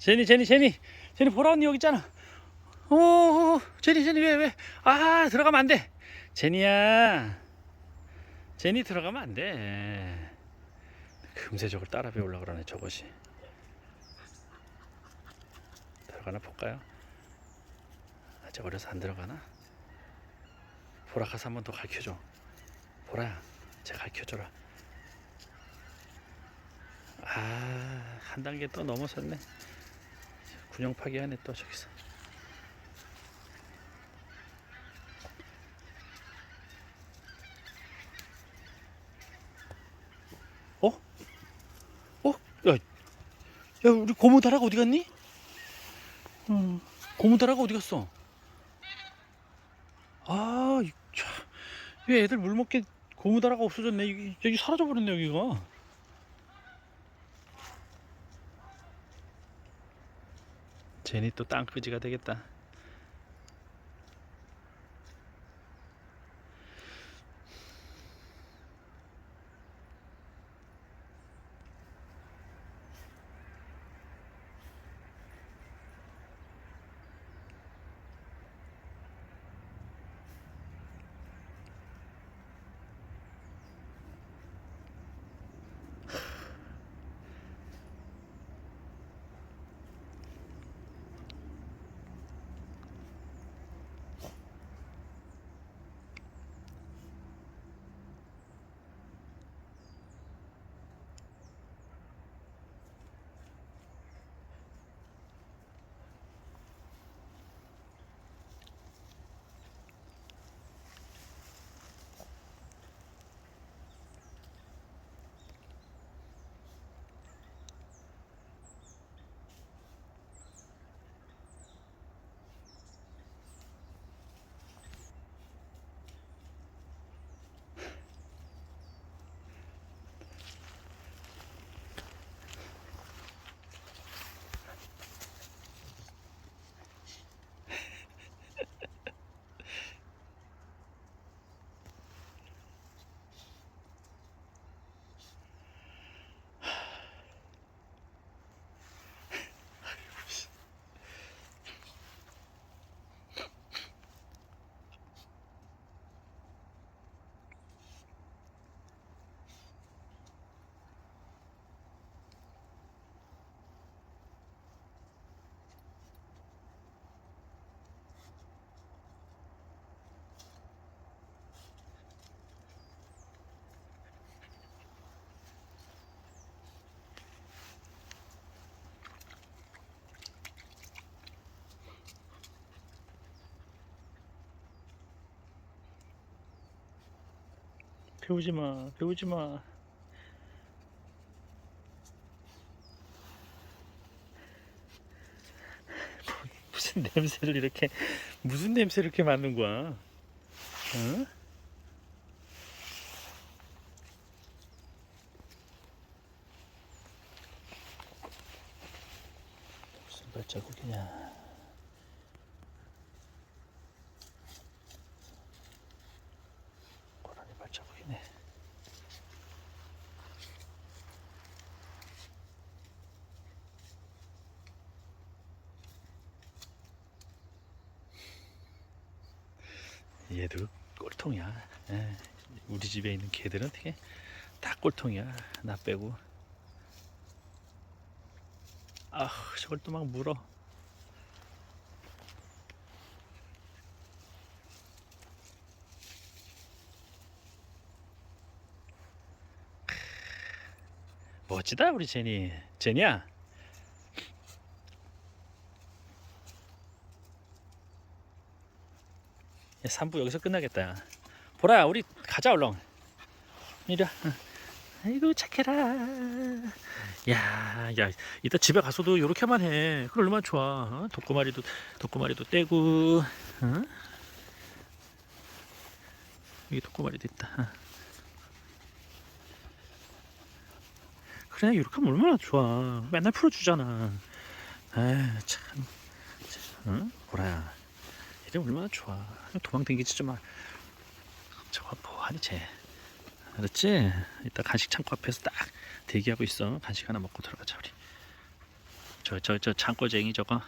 제니 제니 제니. 제니 보라 언니 여기 있잖아. 어, 어 어, 제니 제니 왜 왜? 아 들어가면 안 돼. 제니야. 제니 들어가면 안 돼. 금세 저걸 따라 배우려고 그러네 저것이. 들어가나 볼까요? 아직 어려서 안 들어가나? 보라 가서 한 번 더 가르쳐줘. 보라야 쟤 가르쳐줘라. 아, 한 단계 또 넘어섰네. 군용 파괴하네 또 저기서. 어? 어? 야, 야 우리 고무다라가 어디 갔니? 음, 고무다라가 어디 갔어? 아, 이 참, 왜 애들 물 먹게 고무다라가 없어졌네. 여기, 여기 사라져 버렸네 여기가. 제니 또 땅끄지가 되겠다. 배우지 마, 배우지 마. 무슨 냄새를 이렇게 무슨 냄새를 이렇게 맡는 거야? 어? 무슨 발자국이냐? 고라니 발자국이네. 얘도 꼴통이야. 에, 우리 집에 있는 개들은 되게 다 꼴통이야. 나 빼고. 아, 저걸 또 막 물어. 멋지다 우리 제니. 제니야. 3부 여기서 끝나겠다. 야. 보라, 우리 가자 얼렁. 이리 와. 응. 아이고 착해라. 야, 야, 이따 집에 가서도 이렇게만 해. 그럼 얼마나 좋아. 어? 독고마리도 독고마리도 떼고. 어? 여기 독고마리도 있다. 어. 그래, 이렇게 하면 얼마나 좋아. 맨날 풀어주잖아. 아, 참. 응? 보라야. 이래 얼마나 좋아. 도망 댕기지 좀 마. 저거 뭐하니 쟤. 알았지? 이따 간식 창고 앞에서 딱 대기하고 있어. 간식 하나 먹고 들어가자 우리. 저 저 저 창고쟁이 저거.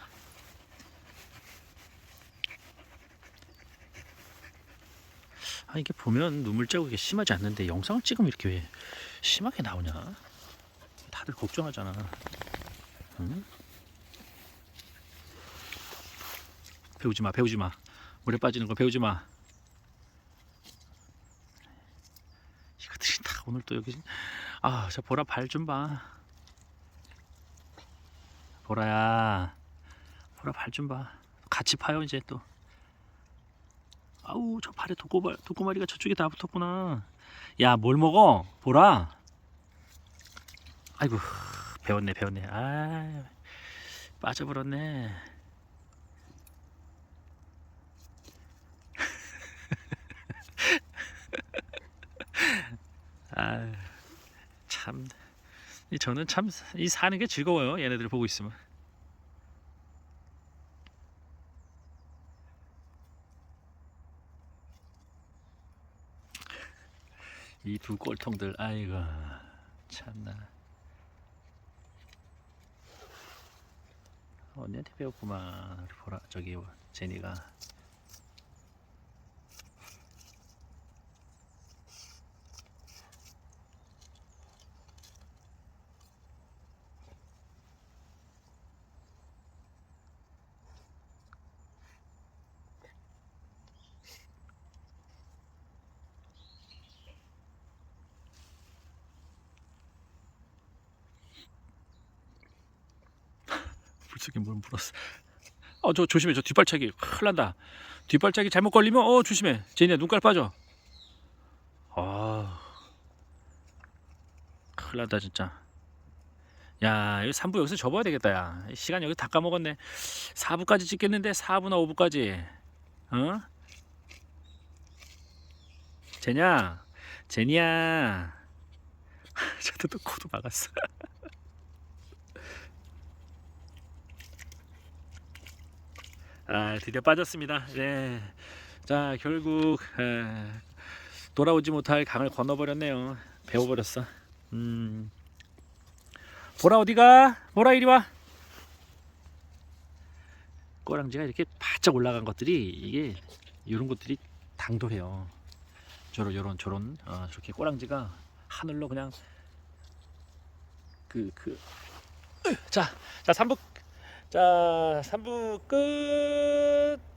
아 이게 보면 눈물 자국이 심하지 않는데 영상을 찍으면 이렇게 왜 심하게 나오냐? 다들 걱정하잖아. 응? 배우지 마, 배우지 마. 물에 빠지는 거 배우지 마. 이것들이 다 오늘 또 여기 아, 저 보라 발 좀 봐. 보라야. 보라 발 좀 봐. 같이 파요 이제 또. 아우 저 발에 독고발 독고마리가 저쪽에 다 붙었구나. 야 뭘 먹어? 보라. 아이고 배웠네 배웠네. 아 빠져버렸네. 아, 참. 이 저는 참 이 사는 게 즐거워요. 얘네들 보고 있으면. 이 두 꼴통들, 아이고, 참나. 언니한테 배웠구만. 보라, 저기 제니가. 물속에 물 물었어. 어, 저 조심해. 저 뒷발차기 큰일 난다. 뒷발차기 잘못 걸리면 어, 조심해. 제니야 눈깔 빠져. 아. 큰일 난다 진짜. 야, 이거 3부 여기서 접어야 되겠다, 야. 시간 여기 다 까먹었네. 4부까지 찍겠는데 4부나 5부까지. 어? 제냐? 제니야. 저도 또 코도 막았어. 아, 드디어 빠졌습니다. 네. 자, 결국 에, 돌아오지 못할 강을 건너버렸네요. 배워버렸어. 음. 보라 어디가? 보라 이리 와. 꼬랑지가 이렇게 바짝 올라간 것들이 이게 이런 것들이 당돌해요. 저런 요런 저런 어, 저렇게 꼬랑지가 하늘로 그냥 그 그. 자, 자 3부 자 3부 끝.